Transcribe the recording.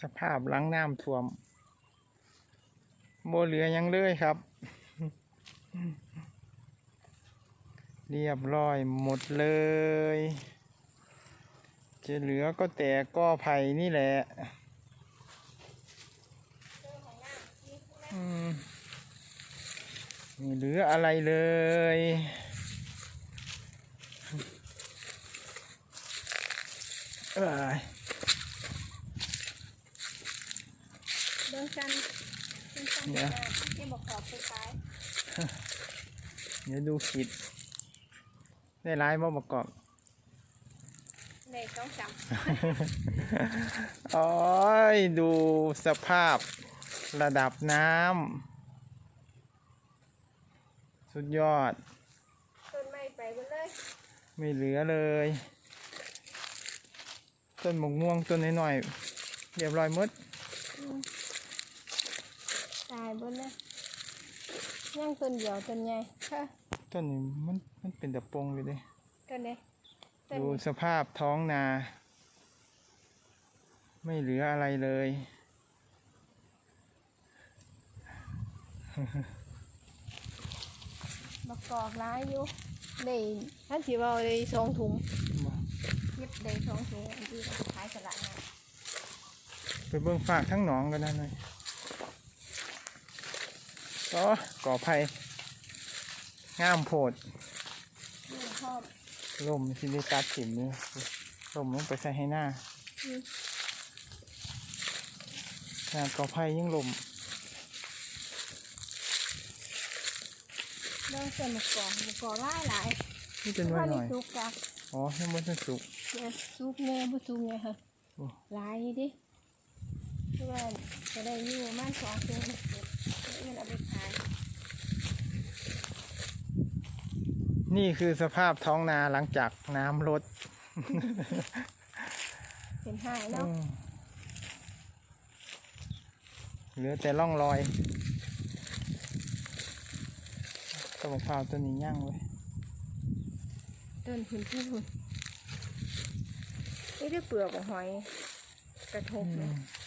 สภาพหล้างน้ำท่วมโมเหลือยังเลยครับ เรียบร้อยหมดเลย จะเหลือก็แต่ก็ไผ่นี่แหละอืมไม่เหลืออะไรเลยเอ้ย เบิ่งกันเบิ่งกันเดี๋ยวที่บอกขอบสุดท้ายเดี๋ยวดูขิดได้ร้ายบ่ประกอบในต้องจโอ้ยดูสภาพระดับน้ำสุดยอดำต้นไม้ไปหมดเลย ไม่เหลือเลย ต้นหมกม่วงต้นน้อยๆเรียบร้อยหมด ตายหมดเลยย่างต้นเดียวต้นใหญ่ค่ะต้นนี้มันมันเป็นตะปงอยู่เลยต้นนี้ต้นดูนี้สภาพท้องนา ไม่เหลืออะไรเลย บักกอกร้ายอยู่ได้ท่านสิว่าได้สองถุงเย็บได้สองถุงอันที่ขายสลัดนะไปเบิ่งฝากทั้งหนองกันนะหน่อย ก็ก่อไผ่งามโพดนี่ชอบลมสิได้ตัดถิ่มนี่ลมลงไปใส่ให้หน้าอืมงานก่อไผ่ยิ่งลมเรื่องเส้นบักกอกบักกอกร้ายหลายนี่เป็นไว้ว่าหน่นี่อยสุกจ้ะอ๋อให้มันสุกเนี่ยสุกแน่บ่สุกไงค่ะโอ้หลายอยู่ดิ เพื่อนจะได้อยู่ประมาณสองถุงเก็บเงินเอาไปขายนี่คือสภาพท้องนาหลังจากน้ำลด เป็นห้าเนาะอืมเหลือแต่ร่องรอยต้นมะพร้าวต้นนี้ย่างเลยต้นหุ่นที่หุ่นนี่ได้เปลือกของหอยกระทบเลยอืม